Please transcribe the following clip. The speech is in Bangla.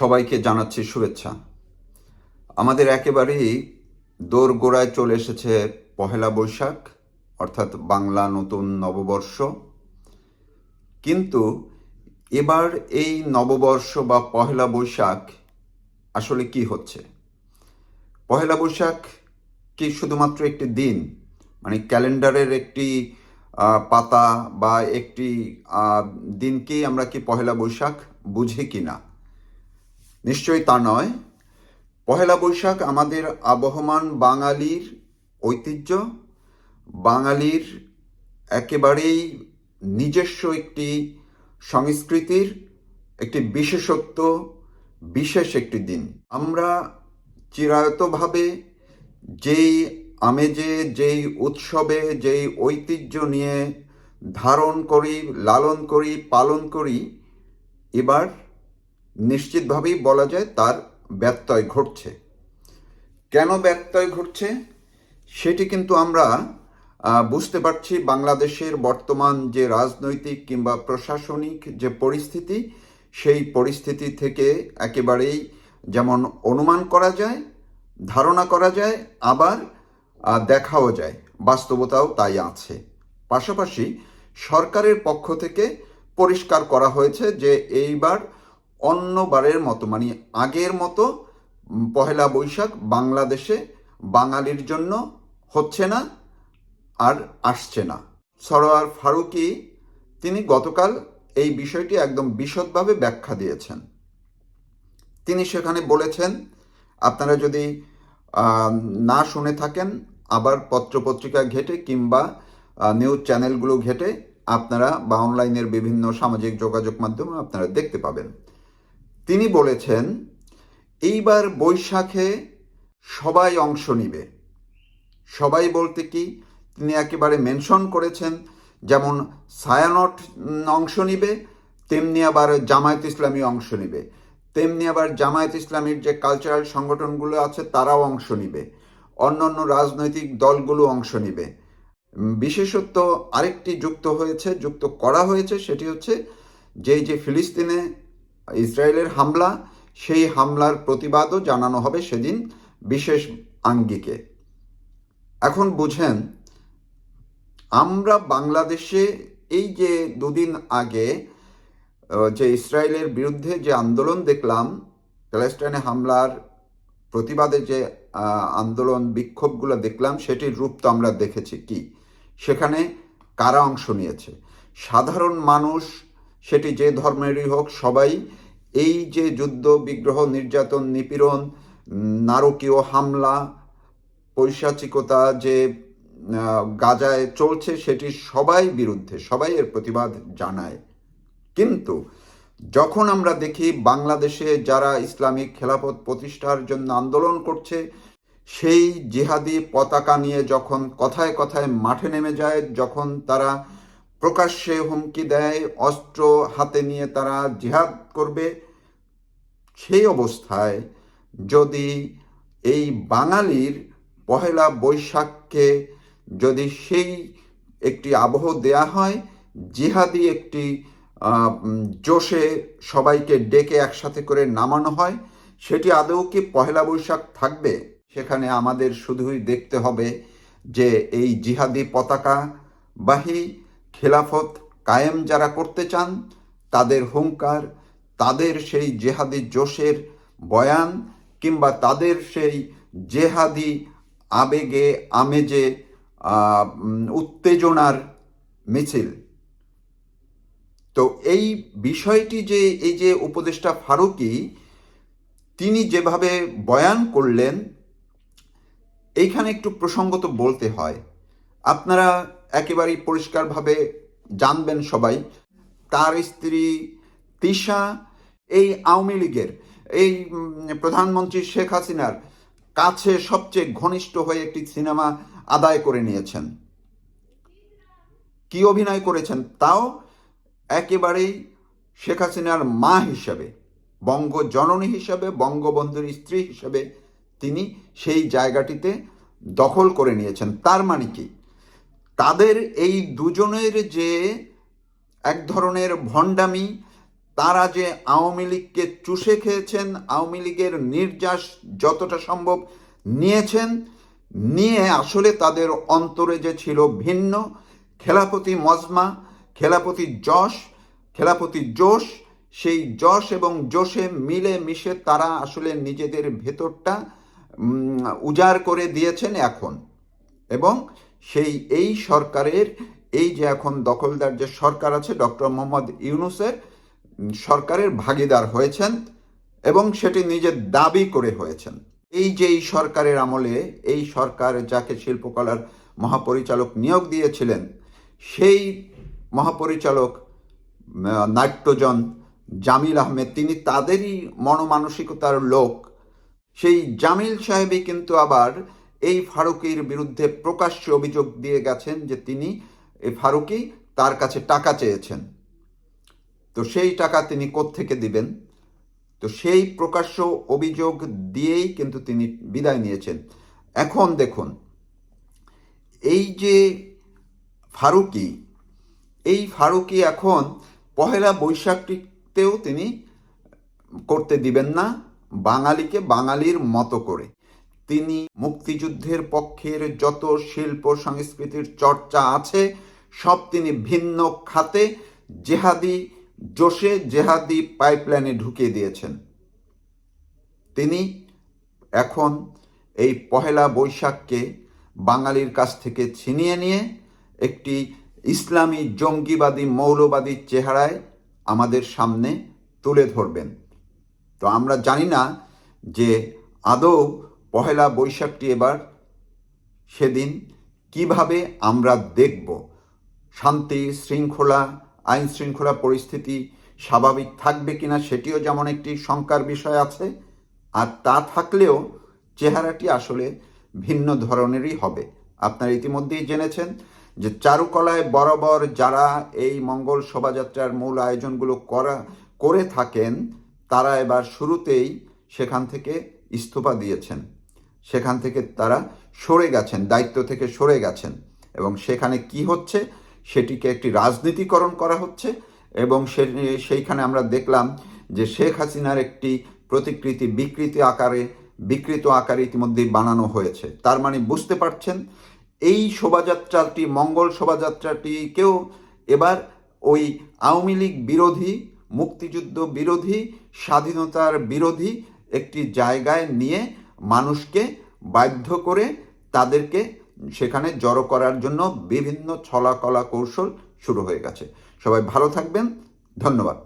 সবাইকে জানাচ্ছি শুভেচ্ছা। আমাদের একেবারেই দোরগোড়ায় চলে এসেছে পহেলা বৈশাখ, অর্থাৎ বাংলা নতুন নববর্ষ। কিন্তু এবার এই নববর্ষ বা পহেলা বৈশাখ আসলে কি হচ্ছে? পহেলা বৈশাখ কি শুধুমাত্র একটি দিন? মানে ক্যালেন্ডারের একটি পাতা বা একটি দিনকেই আমরা কি পহেলা বৈশাখ বুঝি কি না নিশ্চয়ই তা নয়। পহেলা বৈশাখ আমাদের আবহমান বাঙালির ঐতিহ্য। বাঙালির একেবারেই নিজস্ব একটি সংস্কৃতির একটি বিশেষত্ব, বিশেষ একটি দিন। আমরা চিরায়তভাবে যেই আমেজে, যেই উৎসবে, যেই ঐতিহ্য নিয়ে ধারণ করি, লালন করি, পালন করি, এবার নিশ্চিতভাবেই বলা যায় তার ব্যত্যয় ঘটছে। কেন ব্যত্যয় ঘটছে? সেটি কিন্তু আমরা বুঝতে পারছি বাংলাদেশের বর্তমান যে রাজনৈতিক কিংবা প্রশাসনিক যে পরিস্থিতি, সেই পরিস্থিতি থেকে একেবারেই যেমন অনুমান করা যায়, ধারণা করা যায়, আবার দেখাও যায়। বাস্তবতাও তাই আছে। পাশাপাশি সরকারের পক্ষ থেকে পরিষ্কার করা হয়েছে যে এইবার অন্যবারের মতো মানে আগের মতো পহেলা বৈশাখ বাংলাদেশে বাঙালির জন্য হচ্ছে না আর আসছে না। সরোয়ার ফারুকি, তিনি গতকাল এই বিষয়টি একদম বিশদভাবে ব্যাখ্যা দিয়েছেন। তিনি সেখানে বলেছেন, আপনারা যদি না শুনে থাকেন, আবার পত্রপত্রিকা ঘেটে কিংবা নিউজ চ্যানেলগুলো ঘেটে, আপনারা বা অনলাইনের বিভিন্ন সামাজিক যোগাযোগ মাধ্যমে আপনারা দেখতে পাবেন। তিনি বলেছেন, এইবার বৈশাখে সবাই অংশ নিবে। সবাই বলতে কি, তিনি একেবারে মেনশন করেছেন, যেমন সায়ানট অংশ নিবে, তেমনি আবার জামায়াত ইসলামী অংশ নিবে। তেমনি আবার জামায়াত ইসলামীর যে কালচারাল সংগঠনগুলো আছে, তারাও অংশ নিবে। অন্যান্য রাজনৈতিক দলগুলো অংশ নিবে। বিশেষত আরেকটি যুক্ত হয়েছে, যুক্ত করা হয়েছে, সেটি হচ্ছে যে যে ফিলিস্তিনে ইসরায়েলের হামলা, সেই হামলার প্রতিবাদও জানানো হবে সেদিন বিশেষ আঙ্গিকে। এখন বুঝেন, আমরা বাংলাদেশে এই যে দুদিন আগে যে ইসরায়েলের বিরুদ্ধে যে আন্দোলন দেখলাম, প্যালেস্টাইনে হামলার প্রতিবাদে যে আন্দোলন বিক্ষোভগুলো দেখলাম, সেটির রূপ তো আমরা দেখেছি কি? সেখানে কারা অংশ নিয়েছে? সাধারণ মানুষ সেটি যে ধর্মেরই হোক, সবাই এই যে যুদ্ধ, বিগ্রহ, নির্যাতন, নিপীড়ন, নারকীয় হামলা, পৈশাচিকতা যে গাজায় চলছে, সেটি সবাই বিরুদ্ধে, সবাই এর প্রতিবাদ জানায়। কিন্তু যখন আমরা দেখি বাংলাদেশে যারা ইসলামিক খেলাফত প্রতিষ্ঠার জন্য আন্দোলন করছে, সেই জিহাদি পতাকা নিয়ে যখন কথায় কথায় মাঠে নেমে যায়, যখন তারা প্রকাশ্যে হুমকি দেয়, অস্ত্র হাতে নিয়ে তারা জিহাদ করবে। সেই অবস্থায় যদি এই বাঙালির পহেলা বৈশাখকে যদি সেই একটি আবহ দেয়া হয়, জিহাদি একটি জোশে সবাইকে ডেকে একসাথে করে নামানো হয়, সেটি আদৌ কি পহেলা বৈশাখ থাকবে? সেখানে আমাদের শুধুই দেখতে হবে যে এই জিহাদি পতাকা বাহী খেলাফত কায়েম যারা করতে চান, তাদের হুঙ্কার, তাদের সেই জেহাদি জোশের বয়ান কিংবা তাদের সেই জেহাদি আবেগে, আমেজে উত্তেজনার মিছিল। তো এই বিষয়টি যে, এই যে উপদেষ্টা ফারুকি, তিনি যেভাবে বয়ান করলেন, এইখানে একটু প্রসঙ্গত বলতে হয়। আপনারা একেবারেই পরিষ্কারভাবে জানবেন সবাই। তার স্ত্রী তিশা এই আওয়ামী লীগের, এই প্রধানমন্ত্রী শেখ হাসিনার কাছে সবচেয়ে ঘনিষ্ঠ হয়ে একটি সিনেমা আদায় করে নিয়েছেন। কি অভিনয় করেছেন তাও একেবারেই শেখ হাসিনার মা হিসাবে বঙ্গ জননী হিসাবে, বঙ্গবন্ধুর স্ত্রী হিসাবে তিনি সেই জায়গাটিতে দখল করে নিয়েছেন। তার মানে কি? তাদের এই দুজনের যে এক ধরনের ভণ্ডামি, তারা যে আওয়ামী লীগকে চুষে খেয়েছেন, আওয়ামী লীগের নির্যাস যতটা সম্ভব নিয়েছেন, নিয়ে আসলে তাদের অন্তরে যে ছিল ভিন্ন। খেলাপতি মজমা, খেলাপতি যশ, খেলাপতি জোশ, সেই যশ এবং জোশে মিলে মিশে তারা আসলে নিজেদের ভেতরটা উজাড় করে দিয়েছেন এখন। এবং সেই, এই সরকারের, এই যে এখন দখলদার যে সরকার আছে, ডক্টর মোহাম্মদ ইউনুসের সরকারের ভাগিদার হয়েছেন এবং সেটি নিজের দাবি করে হয়েছেন। এই যে এই সরকারের আমলে, এই সরকার যাকে শিল্পকলার মহাপরিচালক নিয়োগ দিয়েছিলেন, সেই মহাপরিচালক নাট্যজন জামিল আহমেদ, তিনি তাদেরই মনমানসিকতার লোক। সেই জামিল সাহেবই কিন্তু আবার এই ফারুকির বিরুদ্ধে প্রকাশ্য অভিযোগ দিয়ে গেছেন যে তিনি, এই ফারুকি তার কাছে টাকা চেয়েছেন। তো সেই টাকা তিনি কোত্থেকে দিবেন? তো সেই প্রকাশ্য অভিযোগ দিয়েই কিন্তু তিনি বিদায় নিয়েছেন। এখন দেখুন, এই যে ফারুকি, এই ফারুকি এখন পহেলা বৈশাখটিতেও তিনি করতে দিবেন না, বাঙালিকে বাঙালির মতো করে। তিনি মুক্তিযুদ্ধের পক্ষের যত শিল্প সংস্কৃতির চর্চা আছে, সব তিনি ভিন্ন খাতে জেহাদি, জোশে জেহাদি পাইপলাইনে ঢুকিয়ে দিয়েছেন। তিনি এখন এই পহেলা বৈশাখকে বাঙালির কাছ থেকে ছিনিয়ে নিয়ে একটি ইসলামী জঙ্গিবাদী, মৌলবাদী চেহারায় আমাদের সামনে তুলে ধরবেন। তো আমরা জানি না যে আদৌ পহেলা বৈশাখটি এবার, সেদিন কীভাবে আমরা দেখব? শান্তি, শৃঙ্খলা, আইন শৃঙ্খলা পরিস্থিতি স্বাভাবিক থাকবে কিনা সেটিও যেমন একটি শঙ্কার বিষয় আছে, আর তা থাকলেও চেহারাটি আসলে ভিন্ন ধরনেরই হবে। আপনারা ইতিমধ্যেই জেনেছেন যে চারুকলায় বরাবর যারা এই মঙ্গল শোভাযাত্রার মূল আয়োজনগুলো করা, করে থাকেন, তারা এবার শুরুতেই সেখান থেকে ইস্তফা দিয়েছেন। সেখান থেকে তারা সরে গেছেন, দায়িত্ব থেকে সরে গেছেন। এবং সেখানে কি হচ্ছে? সেটিকে একটি রাজনীতিকরণ করা হচ্ছে এবং সে, সেইখানে আমরা দেখলাম যে শেখ হাসিনার একটি প্রতিকৃতি বিকৃতি আকারে, বিকৃত আকারে ইতিমধ্যেই বানানো হয়েছে। তার মানে বুঝতে পারছেন, এই শোভাযাত্রাটি, মঙ্গল শোভাযাত্রাটিকেও এবার ওই আওয়ামী লীগ বিরোধী, মুক্তিযুদ্ধ বিরোধী, স্বাধীনতার বিরোধী একটি জায়গায় নিয়ে মানুষকে বাধ্য করে তাদেরকে সেখানে জড়ো করার জন্য বিভিন্ন ছলাকলা কৌশল শুরু হয়ে গেছে। সবাই ভালো থাকবেন। ধন্যবাদ।